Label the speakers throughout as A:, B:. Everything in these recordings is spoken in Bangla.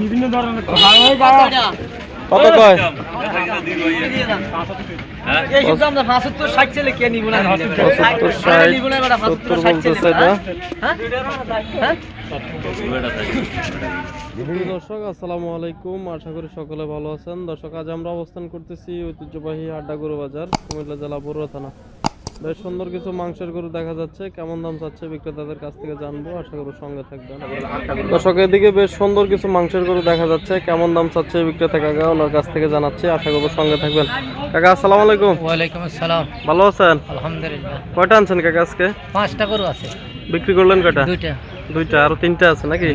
A: বিভিন্ন ধরনের
B: কত কয়? এটা।
C: হ্যাঁ?
B: প্রিয় দর্শক আসসালামু আলাইকুম। আশা করি সকলে ভালো আছেন। দর্শক আজ আমরা অবস্থান করতেছি ঐতিহ্যবাহী আড্ডা গরু বাজার কুমিল্লা জেলা বড়ুয়া থানা। বেশ সুন্দর কিছু মাংসের গরু দেখা যাচ্ছে। কেমন দাম চাচ্ছে বিক্রেতাদের কাছ থেকে জানব। আশা করব সঙ্গে থাকবেন। দর্শক এদিকে বেশ সুন্দর কিছু মাংসের গরু দেখা যাচ্ছে। কেমন দাম চাচ্ছে বিক্রেতা কাকা? ওনার কাছ থেকে জানাচ্ছি। আশা করব সঙ্গে থাকবেন। কাকা আসসালামু আলাইকুম।
C: ওয়ালাইকুম আসসালাম।
B: ভালো আছেন?
C: আলহামদুলিল্লাহ।
B: কয়টা আনছেন কাকা আজকে?
C: পাঁচটা গরু আছে।
B: বিক্রি করলেন কয়টা?
C: দুইটা।
B: দুইটা। আরও তিনটা আছে নাকি?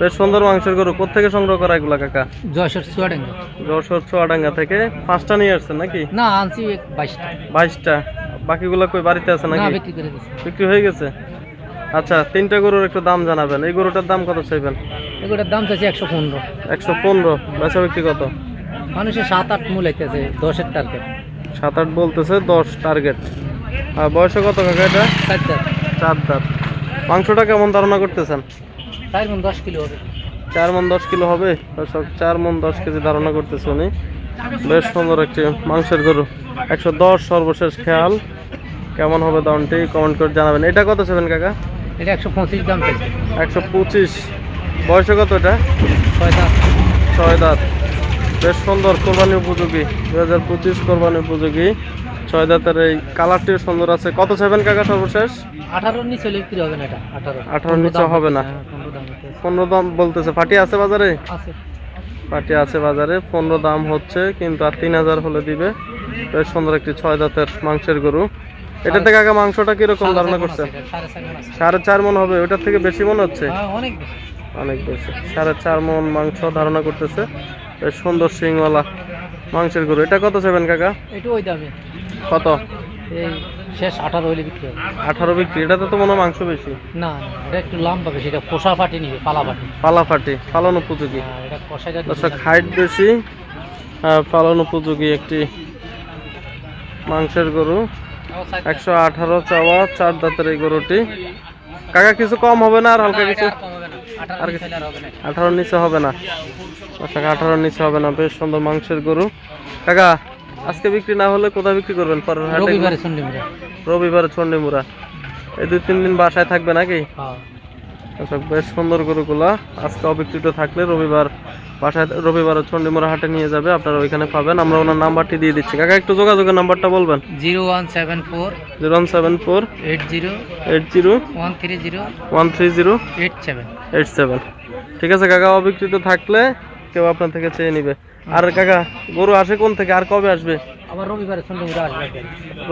B: বেশ সুন্দর মাংসের গরু। কোথেকে সংগ্রহ করা এগুলা কাকা?
C: যশোর চুয়াডাঙ্গা।
B: যশোর চুয়াডাঙ্গা থেকে। পাঁচটা নিয়ে আসছেন নাকি?
C: না আনছি বাইশটা।
B: বাইশটা। বাকিগুলো কই বাড়িতে আছে
C: না
B: নাকি?
C: বিক্রি করে দিচ্ছি
B: বিক্রি হয়ে গেছে? আচ্ছা তিনটা গরুর একটু দাম জানাবেন। এই গরুটার দাম কত চাইবেন?
C: এগুলোর দাম চাইছে একশো পনেরো।
B: একশো পনেরো। বেচা বিক্রি কত?
C: মানুষের সাত আট মূল আছে দশের টার্গেট
B: সাত আট বলতেছে দশ টার্গেট আর বয়সে কত কাকা এটা?
C: চারটা
B: চার দাঁত। মাংসটা কেমন ধারণা করতেছেন?
C: চার গুণ দশ কিলো হবে।
B: চার মন দশ কিলো হবে? দর্শক চার মন দশ কেজি ধারণা করতেছে উনি। বেশ সুন্দর একটি মাংসের গরু। একশো দশ সর্বশেষ খেয়াল। কেমন হবে দামটি? কমেন্ট করে জানাবেন। এটা কত ছিলেন কাকা?
C: এটা একশো পঁচিশ দাম
B: একশো পঁচিশ। বয়সে কত এটা?
C: ছয় দাম
B: ছয় দাঁত। বেশ সুন্দর কোরবানি উপযোগী। দু হাজার পঁচিশ কোরবানি উপযোগী। ছয় দাঁতের এই কালারটিও সুন্দর আছে। কত চাইবেন কাকা সর্বশেষ?
C: আঠারোর নিচে বিক্রি হবে না এটা আঠারো।
B: 18 নিচে হবে না।
C: হ্যাঁ, পনেরো দাম
B: বলতেছে। ফাটি আছে বাজারে? পাটি আছে বাজারে। পনেরো দাম হচ্ছে কিন্তু আর তিন হাজার হলে দিবে। বেশ সুন্দর একটি ছয় দাঁতের মাংসের গরু। এটা থেকে আগে মাংসটা কীরকম ধারণা করছে?
C: সাড়ে চার
B: মন হবে ওটার থেকে বেশি মনে হচ্ছে?
C: হ্যাঁ, অনেক বেশি।
B: সাড়ে চার মন মাংস ধারণা করতেছে। বেশ সুন্দর সিংওয়ালা মাংসের গরু। এটা কত চাইবেন কাকা?
C: এটা ওই দামে।
B: কত?
C: এই শেষ আঠারো হলে বিক্রি হবে।
B: আঠারো বিক্রি। এটাতে তো মনে হয় মাংস বেশি?
C: না এটা একটু লম্বা বেশি। এটা পোষা ফাটি নিবে পালা ফাটি।
B: পালা ফাটি পালন উপযোগী।
C: হ্যাঁ, এটা কষাইটা
B: দর্শক হাইট বেশি পালন উপযোগী একটি মাংসের গরু। একশো আঠারো চাওয়া চার দাঁতের এই গরুটি। কাকা কিছু কম হবে না আর হালকা কিছু? আর? আঠারোর নিচে হবে না। দর্শক আঠারোর নিচে হবে না। বেশ সুন্দর মাংসের গরু। কাকা আজকে বিক্রি না হলে কোথায় বিক্রি করবেন? পরের হাটে?
C: রবিবারে
B: চন্ডিমুড়া এই দুই তিন দিন বাসায় থাকবে নাকি?
C: হ্যাঁ।
B: দর্শক বেশ সুন্দর গরুগুলা। আজকে অবিকৃত থাকলে রবিবার বাসায় রবিবার চন্ডিমোড়া হাটে নিয়ে যাবে আপনারা ওইখানে পাবেন। আমরা ওনার নাম্বারটি দিয়ে দিচ্ছি। কাকা একটু যোগাযোগের নাম্বারটা বলবেন?
C: Zero one seven four
B: zero one seven four
C: eight zero
B: eight zero
C: one three zero
B: one three zero
C: eight seven
B: eight seven. ঠিক আছে কাকা অবিকৃত থাকলে কেউ আপনার থেকে চেয়ে নিবে। আর কাকা গরু আসে কোন থেকে? আর কবে আসবে?
C: আবার রবিবারে মিলে আসবে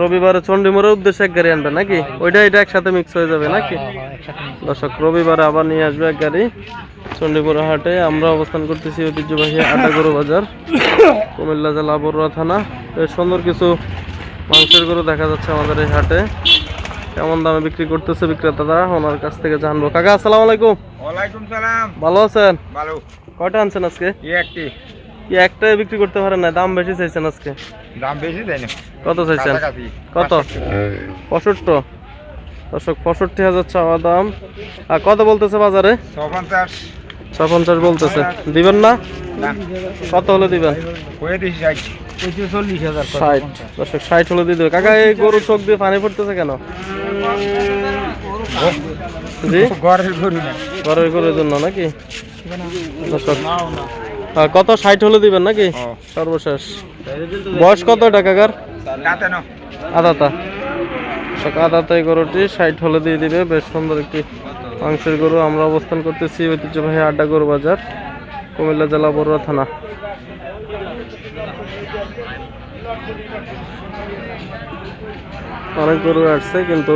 B: রবিবারে চন্ডিমুড়ার উদ্দেশ্যে এক গাড়ি আনবে নাকি? ওইটা এটা একসাথে মিক্স হয়ে যাবে নাকি?
C: হ্যাঁ, হ্যাঁ।
B: দর্শক রবিবারে আবার নিয়ে আসবে এক গাড়ি চণ্ডীপুরা হাটে। আমরা অবস্থান করতেছি ঐতিহ্যবাহী আটাগরু বাজার কুমিল্লা জেলা বড়ুয়া থানা। বেশ সুন্দর কিছু মাংসের গরু দেখা যাচ্ছে আমাদের এই হাটে। কেমন দামে বিক্রি করতেছে বিক্রেতারা? ওনার কাছ থেকে জানব। কাকা আসসালামু আলাইকুম।
A: ওয়ালাইকুম সালাম।
B: ভালো আছেন?
A: ভালো।
B: কয়টা আনছেন আজকে?
A: একটি।
B: কি একটাই বিক্রি করতে পারেন না দাম বেশি চাইছেন আজকে।
A: দাম বেশি দেয় না
B: কত চাইছেন? কত? পঁয়ষট্টি। দর্শক পঁয়ষট্টি হাজার চাওয়া দাম। আর কত বলতেছে বাজারে?
A: ছ পঞ্চাশ
B: ছয় পঞ্চাশ বলতেছে। দিবেন না? কত হলে দিবেন?
A: ষাট। হাজার
B: ষাট। দর্শক ষাট হলে দিয়ে দেবে কাকা এই গরু চোখ দিয়ে পানি পড়তেছে কেন? জি?
A: ঘরের গরু
B: ঘরের গরুর জন্য নাকি? দর্শক কত? ষাট হলে দিবেন নাকি? সর্বশেষ। বয়স কত এটা কাকার?
A: তাতে
B: আদাতা। আদাতা এই গরুটি ষাট হলে দিয়ে দিবে। বেশ সুন্দর একটি মাংসের গরু। আমরা অবস্থান করতেছি ঐতিহ্যবাহী আড্ডা গরু বাজার কুমিল্লা জেলা বড়ুয়া থানা। অনেক গরু আসছে কিন্তু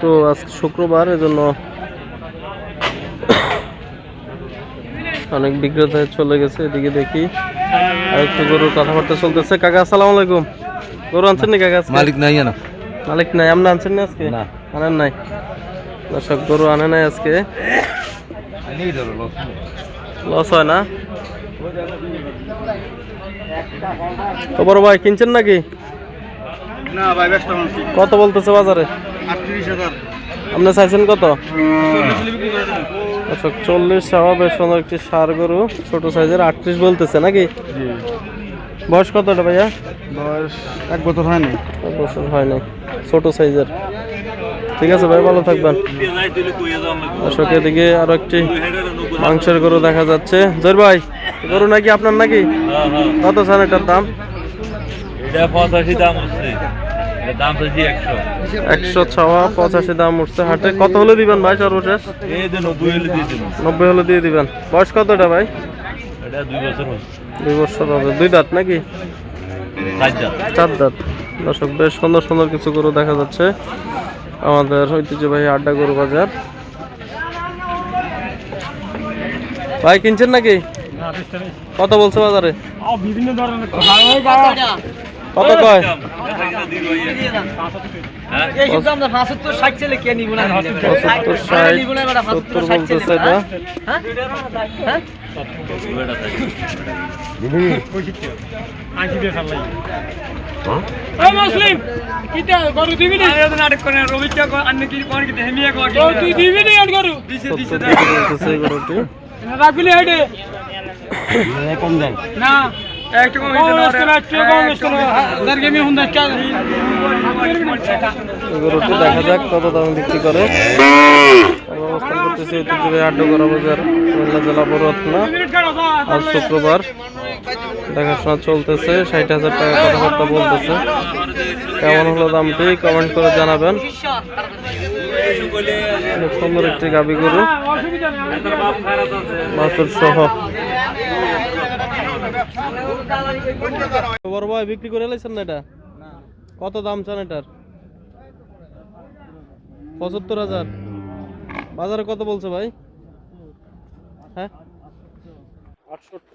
B: তো আজ শুক্রবার এজন্য অনেক বিক্রেতা চলে গেছে এদিকে দেখি। আর একটু গরুর কথাবার্তা চলতেছে। কাকা আসসালামু আলাইকুম। গরু আনছেন নি কাকা
D: মালিক নাই জানো
B: মালিক নাই। আপনি আনছেন না আজকে?
D: না।
B: আনেন নাই। দর্শক গরু আনে নাই আজকে। লস হয় না? তো বড় ভাই কিনছেন নাকি?
A: না ভাই ব্যস্ত
B: কত বলতেছে বাজারে?
A: আটত্রিশ হাজার।
B: আপনি চাইছেন কত? দর্শক চল্লিশ চাওয়া বেশ সুন্দর একটি সার গরু ছোট সাইজের আটত্রিশ বলতেছে নাকি?
A: জি।
B: বয়স কতটা ভাইয়া?
A: বয়স এক বছর হয়নি।
B: এক বছর হয় নাই ছোট সাইজের। ঠিক আছে ভাই ভালো থাকবেন। দর্শক এদিকে আরও একটি মাংসের গরু দেখা যাচ্ছে। জয় ভাই গরু নাকি আপনার নাকি? কত চান এটার দাম?
D: এটা পঁচাশি দাম হচ্ছে। এটার দাম চাইছি একশো।
B: একশো ছাওয়া পঁচাশি দাম উঠছে হাটে। কত হলে দিবেন ভাই সর্বশেষ?
D: নব্বই হলে দিয়ে
B: দিবেন। বয়স কতটা ভাই?
D: এটা দুই বছর
B: হবে। দুই দাঁত নাকি?
D: চার
B: দাঁত। দর্শক বেশ সুন্দর সুন্দর কিছু গরু দেখা যাচ্ছে। আমাদের ঐতিহ্যবাহী আড্ডা গরু বাজার। ভাই কিনছেন নাকি? কত বলছে বাজারে?
A: বিভিন্ন ধরনের।
B: কত কয়?
D: হ্যাঁ?
C: হ্যাঁ? হ্যাঁ?
E: রাখবি
A: কম দেন।
E: না।
B: গরুটি দেখা যাক কত দামে বিক্রি করে অবস্থান করতেছি ঐতিহ্যবাহী আড্ডা গরু বাজার কুমিল্লা জেলা আজ শুক্রবার দেখাশোনা চলতেছে ষাট হাজার টাকা কথাবার্তা বলতেছে কেমন হলো দামটি কমেন্ট করে জানাবেন সুন্দর একটি গাবি গরু বাছুর সহ বড় ভাই বিক্রি করে লাইছেন না এটা? কত দাম চান এটার? পঁচাত্তর হাজার। বাজারে কত বলছে ভাই? হ্যাঁ? আটষট্টি